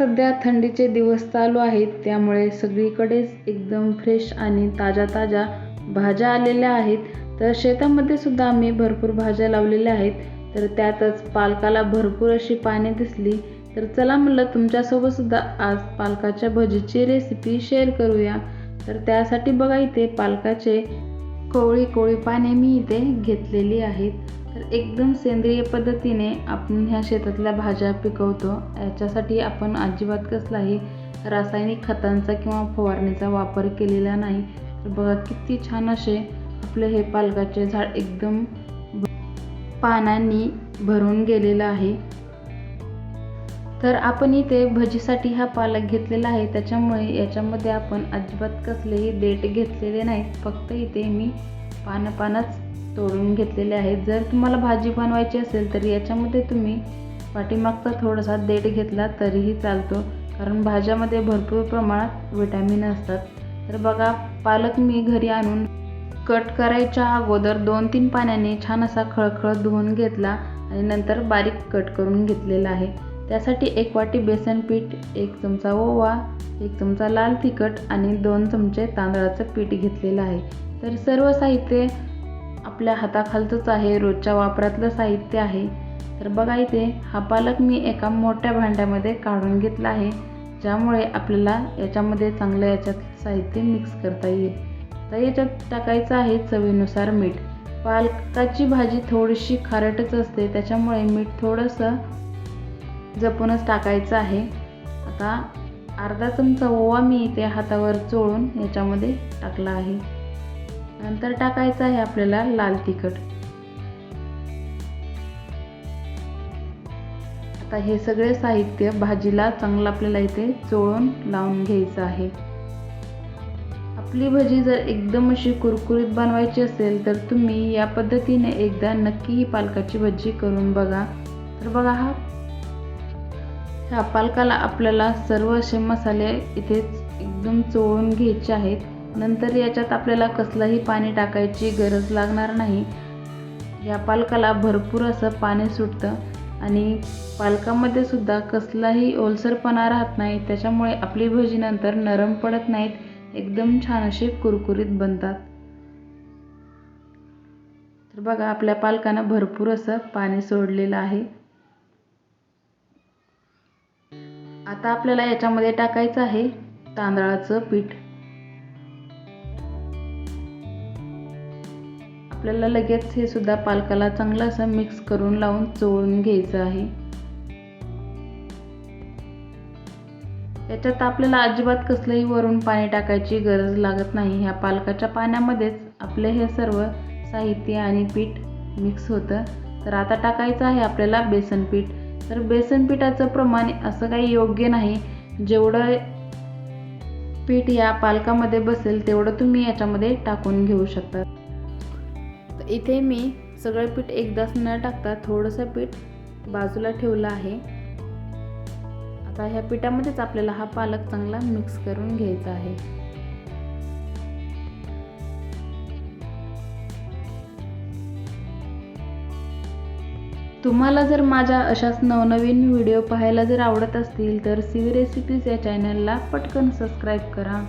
सध्या थंडीचे दिवस चालू आहेत त्यामुळे सगळीकडेच एकदम फ्रेश आणि ताज्या ताज्या भाज्या आलेल्या आहेत. तर शेतामध्ये सुद्धा आम्ही भरपूर भाज्या लावलेल्या आहेत. तर त्यातच पालकाला भरपूर अशी पाने दिसली. तर चला म्हणलं तुमच्यासोबत सुद्धा आज पालकाच्या भजीची रेसिपी शेअर करूया. तर त्यासाठी बघा इथे पालकाचे कोवळी कोवळी पाने मी इथे घेतलेली आहेत. तर एकदम सेंद्रिय पद्धतीने आपण ह्या शेतातल्या भाज्या पिकवतो. याच्यासाठी आपण अजिबात कसलाही रासायनिक खतांचा किंवा फवारणीचा वापर केलेला नाही. तर बघा किती छान असे आपले हे पालकाचे झाड एकदम पानांनी भरून गेलेलं आहे. तर आपण इथे भजीसाठी हा पालक घेतलेला आहे. त्याच्यामुळे याच्यामध्ये आपण अजिबात कसलेही देठ घेतलेले नाहीत. फक्त इथे मी पानपानच तोडून घेतलेले आहेत. जर तुम्हाला भाजी बनवायची असेल तर याच्यामध्ये तुम्ही पाठीमागचा थोडासा देठ घेतला तरीही चालतो. कारण भाज्यामध्ये भरपूर प्रमाणात विटॅमिन असतात. तर बघा पालक मी घरी आणून कट करायच्या अगोदर दोन तीन पाण्याने छान असा खळखळ धुवून घेतला आणि नंतर बारीक कट करून घेतलेला आहे. त्यासाठी एक वाटी बेसन पीठ एक चमचा ओवा एक चमचा लाल तिखट आणि दोन चमचे तांदळाचं पीठ घेतलेलं आहे. तर सर्व साहित्य आपल्या हाताखालचंच आहे रोजच्या वापरातलं साहित्य आहे. तर बघा इथे हा पालक मी एका मोठ्या भांड्यामध्ये काढून घेतला आहे ज्यामुळे आपल्याला याच्यामध्ये चांगलं याच्यात साहित्य मिक्स करता येईल. तर याच्यात टाकायचं आहे चवीनुसार मीठ. पालकाची भाजी थोडीशी खारटच असते त्याच्यामुळे मीठ थोडंसं जपूनच टाकायचं आहे. आता अर्धा चमचा ओवा मी इथे हातावर चोळून याच्यामध्ये टाकला आहे. नंतर टाकायचं आहे आपल्याला लाल तिखट. आता हे सगळे साहित्य भाजीला चांगलं आपल्याला इथे चोळून लावून घ्यायचं आहे. आपली भजी जर एकदम अशी कुरकुरीत बनवायची असेल तर तुम्ही या पद्धतीने एकदा नक्की ही पालकाची भजी करून बघा. तर बघा हा. ह्या पालकाला आपल्याला सर्व असे मसाले इथेच एकदम चोळून घ्यायचे आहेत. नंतर याच्यात आपल्याला कसलंही पाणी टाकायची गरज लागणार नाही. या पालकाला भरपूर असं पाणी सुटतं आणि पालकामध्ये सुद्धा कसलाही ओलसरपणा राहत नाही. त्याच्यामुळे आपली भजी नंतर नरम पडत नाहीत एकदम छान असे कुरकुरीत बनतात. तर बघा आपल्या पालकानं भरपूर असं पाणी सोडलेलं आहे. आता आपल्याला याच्यामध्ये टाकायचं आहे तांदळाचं पीठ. आपल्याला लगेच हे सुद्धा पालकाला चांगलं असं मिक्स करून लावून चोळून घ्यायचं आहे. याच्यात आपल्याला अजिबात कसलंही वरून पाणी टाकायची गरज लागत नाही. ह्या पालकाच्या पाण्यामध्येच आपले हे सर्व साहित्य आणि पीठ मिक्स होतं. तर आता टाकायचं आहे आपल्याला बेसन पीठ. तर बेसन पिठाचं प्रमाण असं काही योग्य नाही. जेवढं पीठ या पालकामध्ये बसेल तेवढं तुम्ही याच्यामध्ये टाकून घेऊ शकता. इथे मी सगळं पीठ एकदाच न टाकता थोडंसं पीठ बाजूला ठेवलं आहे. आता ह्या पिठामध्येच आपल्याला हा पालक चांगला मिक्स करून घ्यायचा आहे. तुम्हाला जर माझ्या अशाच नवनवीन व्हिडिओ पाहायला जर आवडत असतील तर सी रेसिपीज या चॅनलला पटकन सबस्क्राईब करा.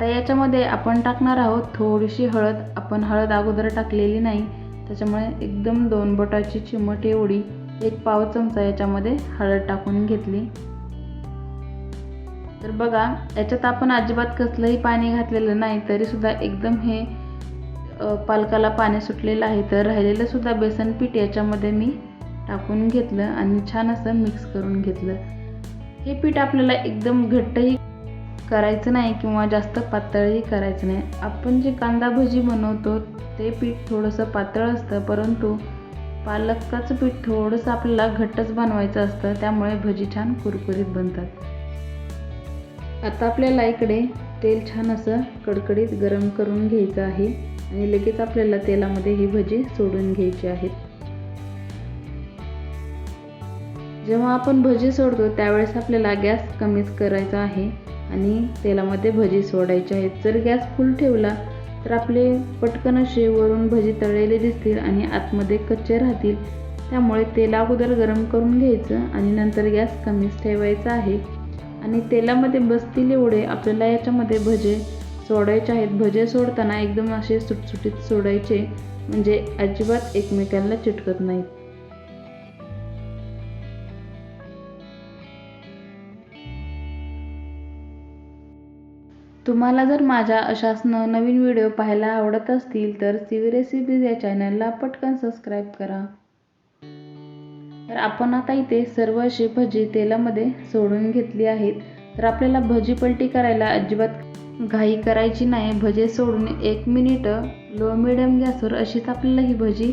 आता याच्यामध्ये आपण टाकणार आहोत थोडीशी हळद. आपण हळद अगोदर टाकलेली नाही. त्याच्यामुळे एकदम दोन बोटाची चिमट एवढी. एक पाव चमचा याच्यामध्ये हळद टाकून घेतली. तर बघा याच्यात आपण अजिबात कसलंही पाणी घातलेलं नाही तरीसुद्धा एकदम हे पालकाला पाणी सुटलेलं आहे. तर राहिलेलंसुद्धा बेसन पीठ याच्यामध्ये मी टाकून घेतलं आणि छान असं मिक्स करून घेतलं. हे पीठ आपल्याला एकदम घट्टही करायचं नाही किंवा जास्त पातळही करायचं नाही. आपण जे कांदा भजी बनवतो ते पीठ थोडंसं पातळ असतं परंतु पालकाचं पीठ थोडंसं आपल्याला घट्टच बनवायचं असतं त्यामुळे भजी छान कुरकुरीत बनतात. आता आपल्याला इकडे तेल छान असं कडकडीत गरम करून घ्यायचं आहे आणि लगेच आपल्याला तेलामध्ये ही भजी सोडून घ्यायची आहेत जेव्हा आपण भजी सोडतो त्यावेळेस आपल्याला गॅस कमीच करायचा आहे. आणि तेलामध्ये भजी सोडायची आहेत जर गॅस फुल ठेवला तर आपले पटकन असे वरून भजी तळलेले दिसतील आणि आतमध्ये कच्चे राहतील. त्यामुळे तेल अगोदर गरम करून घ्यायचं आणि नंतर गॅस कमीच ठेवायचा आहे. आणि तेलामध्ये बसतील एवढे आपल्याला याच्यामध्ये भजे सोडायचे आहेत. भजे सोडताना एकदम असे सुटसुटीत सोडायचे म्हणजे अजिबात एकमेकांना चिटकत नाहीत. तुम्हाला जर माझ्या अशाच नवीन व्हिडिओ पाहायला आवडत असतील तर सीवी रेसिपीज या चॅनलला पटकन सबस्क्राईब करा. तर आपण आता इथे सर्व अशी भजी तेलामध्ये सोडून घेतली आहेत. तर आपल्याला भजी पलटी करायला अजिबात घाई करायची नाही. भजे सोडून एक मिनिट लो मिडियम गॅसवर अशीच आपल्याला ही भजी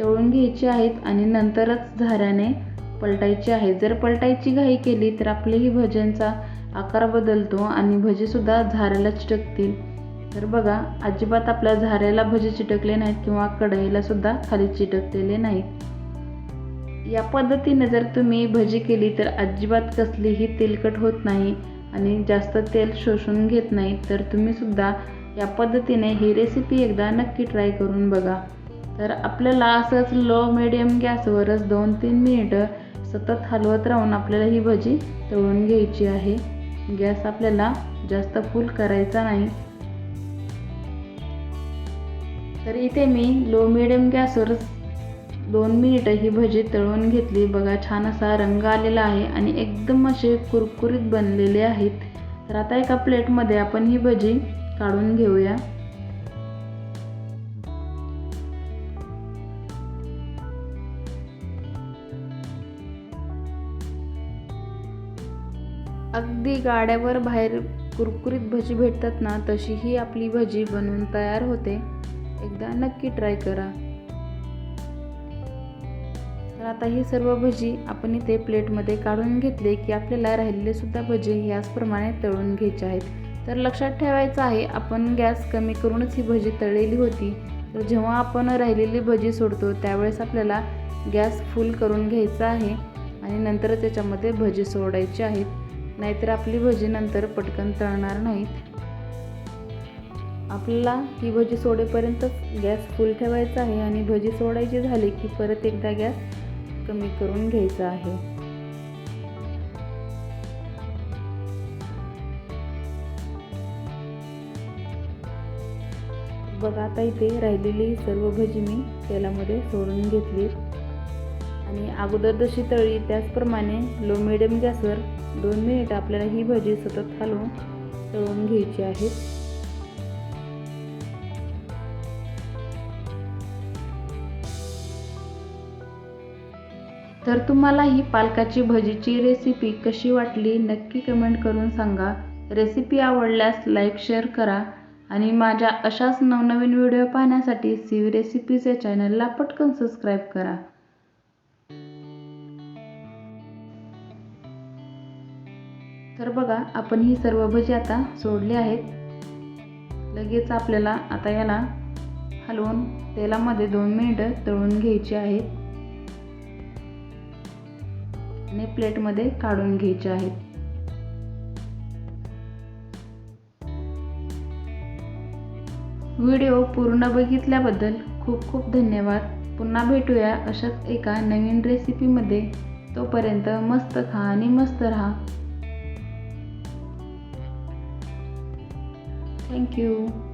तळून घ्यायची आहेत आणि नंतरच झाऱ्याने पलटायची आहे. जर पलटायची घाई केली तर आपली ही भज्यांचा आकार बदलतो आणि भजीसुद्धा झाऱ्याला चिटकतील. तर बघा अजिबात आपल्या झाऱ्याला भजे चिटकले नाहीत किंवा कढईला सुद्धा खाली चिटकलेले नाहीत. या पद्धतीने जर तुम्ही भजी केली तर अजिबात कसलीही तेलकट होत नाही आणि जास्त तेल शोषून घेत नाही. तर तुम्ही सुद्धा या पद्धतीने ही रेसिपी एकदा नक्की ट्राय करून बघा. तर आपल्याला असंच लो मिडियम गॅसवरच दोन तीन मिनिटं सतत हलवत राहून आपल्याला ही भजी तळून घ्यायची आहे. गॅस आपल्याला जास्त फुल करायचा नाही. तर इथे मी लो मिडियम गॅसवर दोन मिनिटं ही भजी तळून घेतली. बघा छान असा रंग आलेला आहे आणि एकदम असे कुरकुरीत बनलेले आहेत. तर आता एका प्लेटमध्ये आपण ही भजी काढून घेऊया. अगदी गाड्यावर बाहेर कुरकुरीत भजी भेटतात ना तशी ही आपली भजी बनवून तयार होते. एकदा नक्की ट्राय करा. तर आता ही सर्व भजी आपण इथे प्लेटमध्ये काढून घेतले की आपल्याला राहिलेले सुद्धा भजी याचप्रमाणे तळून घ्यायचे आहेत. तर लक्षात ठेवायचं आहे आपण गॅस कमी करूनच ही भजी तळलेली होती. तर जेव्हा आपण राहिलेली भजी सोडतो त्यावेळेस आपल्याला गॅस फुल करून घ्यायचा आहे आणि नंतर त्याच्यामध्ये भजी सोडायची आहेत. नाहीतर आपली भजी नंतर पटकन तळणार नाहीत. आपल्याला ही भजी सोडेपर्यंतच गॅस फुल ठेवायचा आहे आणि भजी सोडायची झाली की परत एकदा गॅस कमी करून घ्यायचा आहे. बघा आता इथे राहिलेली सर्व भजी मी तेलामध्ये सोडून घेतली. आणि अगोदर जशी तळी त्याचप्रमाणे लो मिडियम गॅसवर दोन मिनिट आपल्याला ही भजी सतत हलवून तळून घ्यायची आहे. तर तुम्हाला ही पालकाची भजीची रेसिपी कशी वाटली नक्की कमेंट करून सांगा. रेसिपी आवडल्यास लाईक शेअर करा आणि माझ्या अशाच नवनवीन व्हिडिओ पाहण्यासाठी सी रेसिपीचे चॅनलला पटकन सबस्क्राईब करा. तर बघा आपण ही सर्व भजी आता सोडली आहेत. लगेच आपल्याला आता याला हलवून तेलामध्ये दोन मिनिटं तळून घ्यायची आहेत. आणि प्लेटमध्ये काढून घ्यायचे आहेत. व्हिडिओ पूर्ण बघितल्याबद्दल खूप खूप धन्यवाद. पुन्हा भेटूया अशाच एका नवीन रेसिपीमध्ये तोपर्यंत मस्त खा आणि मस्त राहा. Thank you.